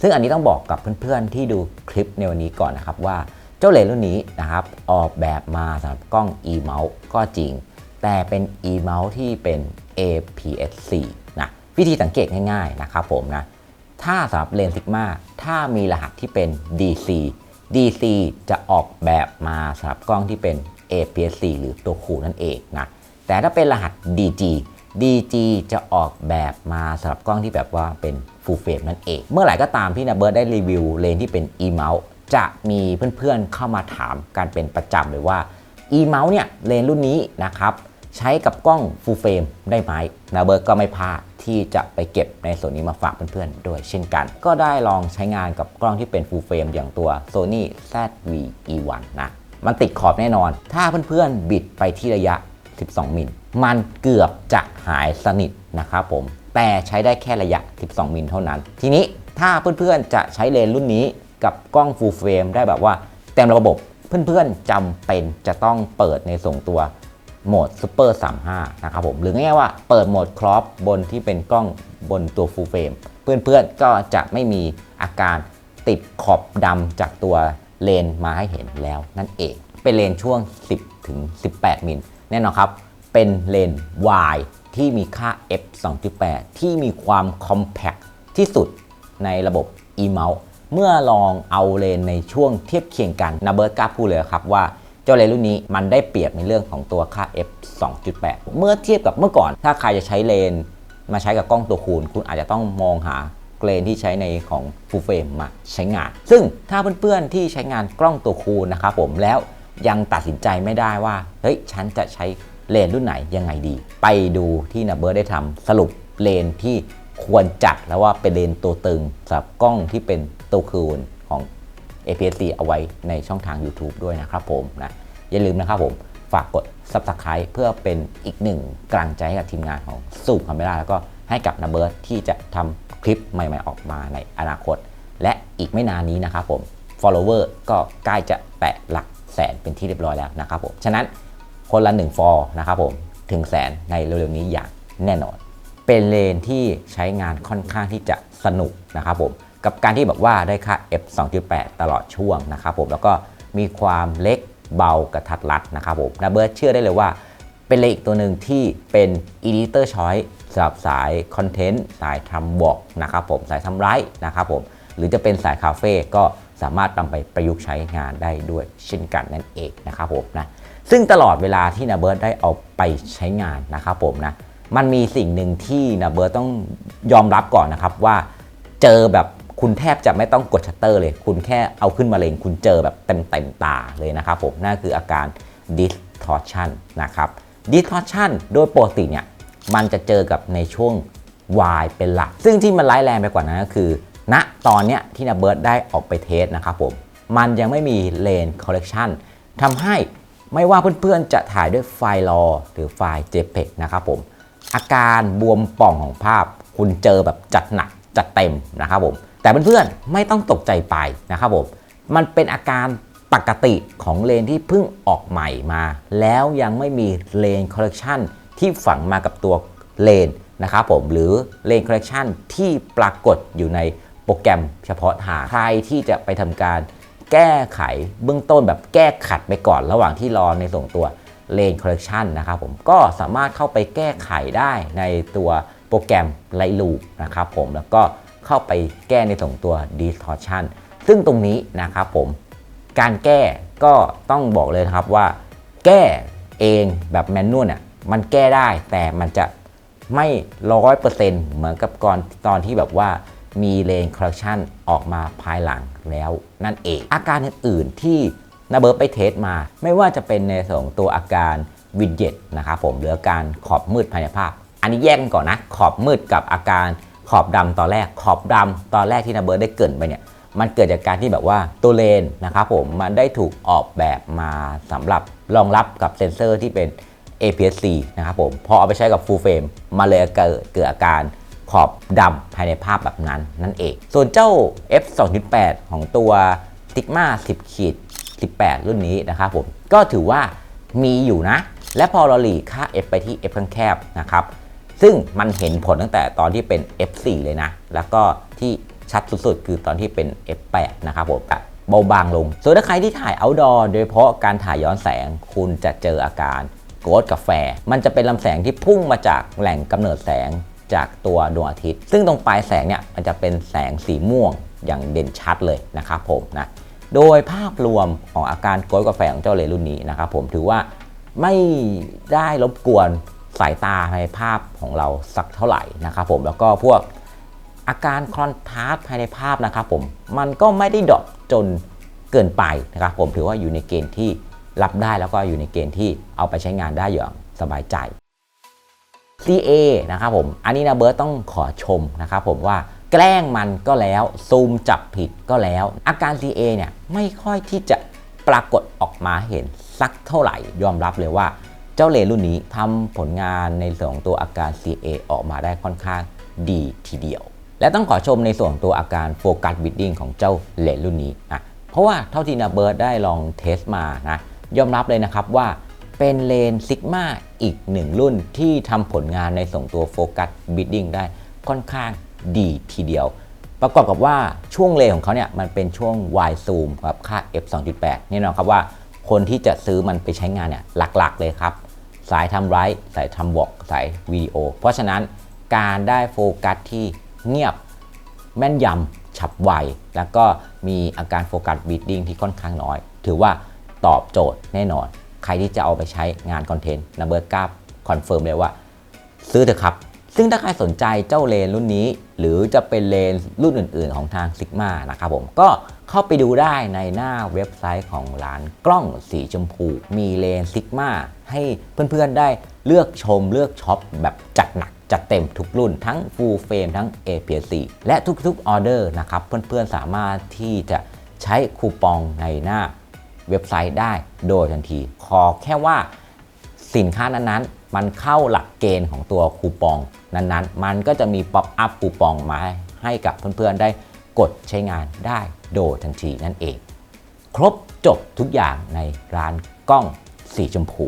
ซึ่งอันนี้ต้องบอกกับเพื่อนๆที่ดูคลิปในวันนี้ก่อนนะครับว่าเจ้าเลนส์รุ่นนี้นะครับออกแบบมาสำหรับกล้อง e mouse ก็จริง แต่เป็น e mouse ที่เป็น APS-C นะวิธีสังเกตง่ายๆนะครับผมนะถ้าสำหรับเลนส์ซิกมาถ้ามีรหัสที่เป็น DC DC จะออกแบบมาสำหรับกล้องที่เป็น APS-C หรือตัวคูนั่นเองนะแต่ถ้าเป็นรหัส DG DG จะออกแบบมาสำหรับกล้องที่แบบว่าเป็น full frame นั่นเอง เมื่อไหร่ก็ตามที่นาเบิร์ดได้รีวิวเลนที่เป็น e mount จะมีเพื่อนๆเข้ามาถามกันเป็นประจำเลยว่า e mount เนี่ยเลนรุ่นนี้นะครับใช้กับกล้อง full frame ได้ไหมนาเบิร์ดก็ไม่พลาดที่จะไปเก็บในส่วนนี้มาฝากเพื่อนๆด้วยเช่นกัน ก็ได้ลองใช้งานกับกล้องที่เป็น full frame อย่างตัว Sony ZV-E1 นะมันติดขอบแน่นอน ถ้าเพื่อนๆบิดไปที่ระยะ 12 มิล มันเกือบจะหายสนิทนะครับผม แต่ใช้ได้แค่ระยะ 12 มิลเท่านั้น ทีนี้ถ้าเพื่อนๆจะใช้เลนส์รุ่นนี้กับกล้อง full frame ได้แบบว่าเต็มระบบ เพื่อนๆจำเป็นจะต้องเปิดในส่งตัวโหมด Super 35 นะครับผม หรือง่ายๆว่าเปิดโหมดครอปบนที่เป็นกล้องบนตัว full frame เพื่อนๆก็จะไม่มีอาการติดขอบดำจากตัวเลนมาให้เห็นแล้วนั่นเอง เป็นเลนช่วง 10ถึง18 มิล แน่นอนครับ เป็นเลน Y ที่มีค่า f 2.8 ที่มีความ compact ที่สุดในระบบ e-mount เมื่อลองเอาเลนในช่วงเทียบเคียงกันนาเบิร์ตกล้าพูดเลยครับว่าเจ้าเลนรุ่นนี้มันได้เปรียบในเรื่องของตัวค่า f 2.8 เมื่อเทียบกับเมื่อก่อน ถ้าใครจะใช้เลนมาใช้กับกล้องตัวคูณ คุณอาจจะต้องมองหาเลนที่ใช้ในของ full frame มาใช้งาน ซึ่งถ้าเพื่อนๆที่ใช้งานกล้องตัวคูณนะครับผมแล้ว ยังตัดสินใจไม่ได้ว่า เฮ้ย ฉันจะใช้เลนรุ่นไหนยังไงดี ไปดูที่นาเบิร์ตได้ทำสรุปเลนที่ควรจัดแล้วว่าเป็นเลนตัวตึงสำหรับกล้องที่เป็นตัวคูณของ APS-C เอาไว้ในช่องทาง YouTube ด้วยนะครับผมนะอย่าลืมนะครับผม ฝากกด Subscribe เพื่อเป็นอีกหนึ่งกำลังใจให้กับทีมงานของสูบคาเมล่าแล้วก็ให้กับนาเบิร์ตที่จะทำคลิปใหม่ๆออกมาในอนาคต และอีกไม่นานนี้นะครับผม follower ก็ใกล้จะแตะหลัก แสนเป็นที่เรียบร้อยแล้วนะครับผมฉะนั้นคนละ1ฟอลนะครับผมถึงแสนในเร็วๆนี้อย่างแน่นอน เป็นเลนที่ใช้งานค่อนข้างที่จะสนุกนะครับผมกับการที่แบบว่าได้ค่า f 2.8 ตลอดช่วงนะครับผมแล้วก็มีความเล็กเบากระทัดรัดนะครับผมนาเบิร์ตเชื่อได้เลยว่า เป็นเลนอีกตัวหนึ่งที่เป็น editor choice สำหรับสายคอนเทนต์สายทำบอกนะครับผมสายทำไรนะครับผมหรือจะเป็นสายคาเฟ่ก็ สามารถนำไปประยุกต์ใช้งานได้ด้วยเช่นกันนั่นเองนะครับผมนะซึ่งตลอดเวลาที่นาเบิร์ตได้เอาไปใช้งานนะครับผมนะมันมีสิ่งหนึ่งที่นาเบิร์ตต้องยอมรับก่อนนะครับว่าเจอแบบคุณแทบจะไม่ต้องกดชัตเตอร์เลย คุณแค่เอาขึ้นมาเลงคุณเจอแบบเต็มเต็มๆตาเลยนะครับผมนั่นคืออาการ distortion นะครับ distortion โดยปกติเนี่ยมันจะเจอกับในช่วง Y เป็นหลัก ซึ่งที่มันร้ายแรงไปกว่านั้นก็คือ ณตอนเนี้ยที่นาเบิร์ตได้ออกไปเทสนะครับผม มันยังไม่มีเลน collection ทำให้ไม่ว่าเพื่อนๆจะถ่ายด้วยไฟล์ RAW หรือไฟล์ JPEG นะครับผม อาการบวมป่องของภาพ คุณเจอแบบจัดหนักจัดเต็มนะครับผม แต่เพื่อนๆไม่ต้องตกใจไปนะครับผม มันเป็นอาการปกติของเลนที่เพิ่งออกใหม่มา แล้วยังไม่มีเลนคอลเลกชันที่ฝังมากับตัวเลนนะครับผมหรือเลนคอลเลกชันที่ปรากฏอยู่ใน รแกรมเฉพาะทางใครที่จะไปทำการแก้ไขเบื้องต้นแบบแก้ขัดไปก่อนระหว่างที่รอในส่งตัวเลนคอลเลกชันนะครับผมก็สามารถเข้าไปแก้ไขได้ในตัวโปรแกรม Lightroom นะครับผมแล้วก็เข้าไปแก้ในส่งตัว distortion ซึ่งตรงนี้นะครับผมการแก้ก็ต้องบอกเลยนะครับว่า แก้เองแบบแมนนวลเนี่ยมันแก้ได้แต่มันจะไม่ร้อยเปอร์เซ็นต์เหมือนกับก่อนตอนที่แบบว่า มีเลนคอร์ r ชันออกมาภายหลังแล้วนั่นเอง อาการอื่นๆที่นาเบิร์ตไปเทสมา ไม่ว่าจะเป็นในส่วนของตัวอาการวินเจ็ตนะครับผมหรืออาการขอบมืดภายในภาพ อันนี้แยกกันก่อนนะ ขอบมืดกับอาการขอบดำตอนแรก ขอบดำตอนแรกที่นาเบิร์ตได้เกินไปเนี่ยมันเกิดจากการที่แบบว่าตัวเลนนะครับผมมันได้ถูกออกแบบมาสำหรับรองรับกับเซนเซอร์ที่เป็น APS-C นะครับผมพอเอาไปใช้กับ Full Frame มาเลยเกิดเกิดอาการ ขอบดำภายในภาพแบบนั้นนั่นเอง ส่วนเจ้า F 2.8ของตัว Sigma 10ขีด18 รุ่นนี้นะครับผม ก็ถือว่ามีอยู่นะ และพอเราหลีกค่า F ไปที่ F ข้างแคบนะครับ ซึ่งมันเห็นผลตั้งแต่ตอนที่เป็น F4 เลยนะ แล้วก็ที่ชัดสุดๆ คือตอนที่เป็น F8 นะครับผมเบาบางลง ส่วนถ้าใครที่ถ่าย outdoor โดยเฉพาะการถ่ายย้อนแสงคุณจะเจออาการโกดกับแฟ มันจะเป็นลำแสงที่พุ่งมาจากแหล่งกำเนิดแสง จากตัวดวงอาทิตย์ ซึ่งตรงปลายแสงเนี่ยมันจะเป็นแสงสีม่วงอย่างเด่นชัดเลยนะครับผมนะโดยภาพรวมของอาการโกดกาแฟของเจ้าเลรุ่นนี้นะครับผมถือว่าไม่ได้รบกวนสายตาในภาพของเราสักเท่าไหร่นะครับผมแล้วก็พวกอาการคอนทราสต์ภายในภาพนะครับผมมันก็ไม่ได้ดรอปจนเกินไปนะครับผมถือว่าอยู่ในเกณฑ์ที่รับได้แล้วก็อยู่ในเกณฑ์ที่เอาไปใช้งานได้อย่างสบายใจ CA นะครับผมอันนี้นะเบิร์ตต้องขอชมนะครับผมว่าแกล้งมันก็แล้วซูมจับผิดก็แล้ว อาการ CA เนี่ยไม่ค่อยที่จะปรากฏออกมาเห็นสักเท่าไหร่ยอมรับเลยว่าเจ้าเลนรุ่นนี้ทำผลงานในส่วนของตัวอาการ CA ออกมาได้ค่อนข้างดีทีเดียว และต้องขอชมในส่วนตัวอาการโฟกัสบิดดิ้งของเจ้าเลนรุ่นนี้นะเพราะว่าเท่าที่นาเบิร์ตได้ลองเทสมานะยอมรับเลยนะครับว่า เป็นเลนซิกมาอีกหนึ่งรุ่นที่ทำผลงานในส่งตัวโฟกัสบิดดิ้งได้ค่อนข้างดีทีเดียว ประกอบกับว่าช่วงเลนของเขาเนี่ยมันเป็นช่วง wide zoom กับค่า f 2.8แน่นอนครับว่าคนที่จะซื้อมันไปใช้งานเนี่ยหลักๆเลยครับ สายทำไรสายทำบอกสายวิดีโอ เพราะฉะนั้นการได้โฟกัสที่เงียบแม่นยำฉับไว แล้วก็มีอาการโฟกัสบีดดิ้งที่ค่อนข้างน้อย ถือว่าตอบโจทย์แน่นอน ใครที่จะเอาไปใช้งานคอนเทนต์นัมเบอร์กาคอนเฟิร์มเลยว่า ซื้อเถอะครับ ซึ่งถ้าใครสนใจเจ้าเลนรุ่นนี้ หรือจะเป็นเลนรุ่นอื่น ๆ ของทาง Sigma นะครับผมก็เข้าไปดูได้ในหน้าเว็บไซต์ของร้านกล้องสีชมพู มีเลน Sigma ให้เพื่อน ๆ ได้เลือกชมเลือกช็อปแบบจัดหนักจัดเต็มทุกรุ่นทั้ง Full Frame ทั้ง APS-C และทุกๆออเดอร์นะครับ เพื่อนๆสามารถที่จะใช้คูปองในหน้า เว็บไซต์ได้โดยทันที ขอแค่ว่าสินค้านั้นๆ มันเข้าหลักเกณฑ์ของตัวคูปองนั้นๆ มันก็จะมีป๊อปอัพคูปองมาให้กับเพื่อนๆ ได้กดใช้งานได้โดยทันทีนั่นเอง ครบจบทุกอย่างในร้านกล้องสีชมพู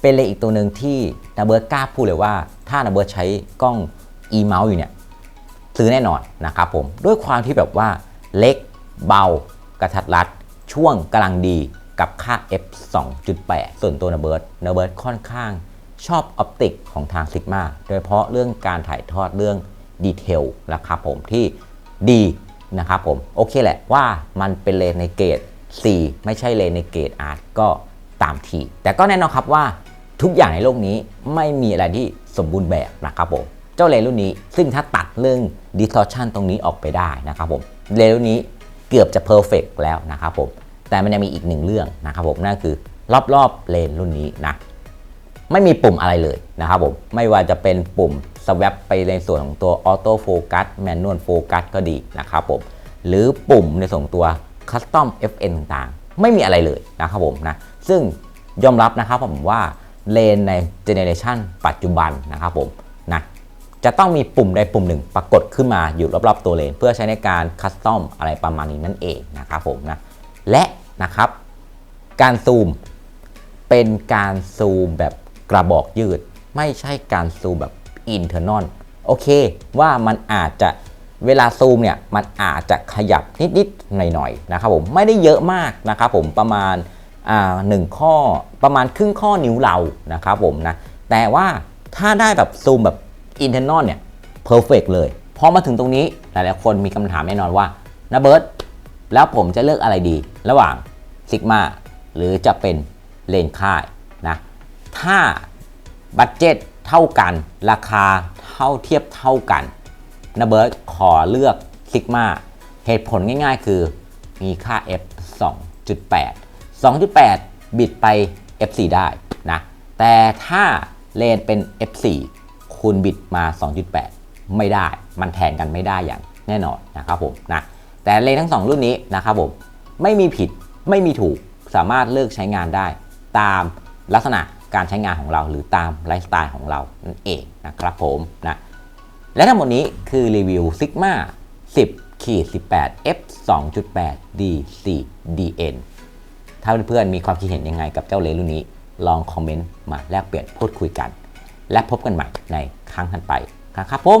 เป็นเลยอีกตัวหนึ่งที่นาเบิร์ตกล้าพูดเลยว่า ถ้านาเบิร์ตใช้กล้อง e m o u s e อยู่เนี่ยซื้อแน่นอนนะครับผมด้วยความที่แบบว่าเล็กเบากระทัดรัด ช่วงกำลังดีกับค่า f 2.8 ส่วนตัวนาเบิร์ตนาเบิร์ตค่อนข้างชอบออปติกของทาง Sigma โดยเฉพาะเรื่องการถ่ายทอดเรื่องดีเทลนะครับผมที่ดีนะครับผมโอเคแหละว่ามันเป็นเลนในเกรด C ไม่ใช่เลนในเกรด R ก็ตามที แต่ก็แน่นอนครับว่าทุกอย่างในโลกนี้ไม่มีอะไรที่สมบูรณ์แบบนะครับผมเจ้าเลนรุ่นนี้ซึ่งถ้าตัดเรื่อง distortion ตรงนี้ออกไปได้นะครับผมเลนรุ่นนี้ เกือบจะ perfect แล้วนะครับผมแต่มันยังมีอีกหนึ่งเรื่องนะครับผมนั่นคือรอบๆเลนรุ่นนี้นะไม่มีปุ่มอะไรเลยนะครับผมไม่ว่าจะเป็นปุ่ม swap ไปในส่วนของตัว auto focus manual focus ก็ดีนะครับผมหรือปุ่มในส่วนตัว custom FN ต่างๆ ไม่มีอะไรเลยนะครับผมนะซึ่งยอมรับนะครับผมว่าเลนในเจเนเรชันปัจจุบันนะครับผม จะต้องมีปุ่มใดปุ่มหนึ่งปรากฏขึ้นมาอยู่รอบๆตัวเลน เพื่อใช้ในการคัสตอมอะไรประมาณนี้นั่นเองนะครับผมนะและนะครับ การซูม เป็นการซูมแบบกระบอกยืด ไม่ใช่การซูมแบบอินเทอร์นอลโอเค ว่ามันอาจจะเวลาซูมเนี่ยมันอาจจะขยับนิดๆหน่อยๆนะครับผมไม่ได้เยอะมากนะครับผมประมาณอ่าหนึ่งข้อประมาณครึ่งข้อนิ้วเรานะครับผมนะแต่ว่าถ้าได้แบบซูมแบบ อินเทอร์นอลเนี่ยเพอร์เฟกเลย พอมาถึงตรงนี้หลายๆคนมีคำถามแน่นอนว่านะเบิร์ตแล้วผมจะเลือกอะไรดี ระหว่างซิกมาหรือจะเป็นเลนค่ายนะ ถ้าบัตเจ็ตเท่ากัน ราคาเท่าเทียบเท่ากันนะเบิร์ตขอเลือกซิกมาเหตุผลง่ายๆ คือมีค่า f 2.8 2.8 บิดไป f4 ได้นะ แต่ถ้าเลนเป็น f4 คุณบิดมา 2.8 ไม่ได้มันแทนกันไม่ได้อย่างแน่นอนนะครับผมนะแต่เลนทั้ง 2 รุ่นนี้นะครับผมไม่มีผิดไม่มีถูกสามารถเลือกใช้งานได้ ตามลักษณะการใช้งานของเรา หรือตามไลฟ์สไตล์ของเรานั่นเองนะครับผมนะและทั้งหมดนี้คือรีวิว Sigma 10ขีด18 f 2.8 dc dn ถ้าเพื่อนๆมีความคิดเห็นยังไงกับเจ้าเลนรุ่นนี้ ลองคอมเมนต์มาแลกเปลี่ยนพูดคุยกัน และพบกันใหม่ในครั้งถัดไปครับผม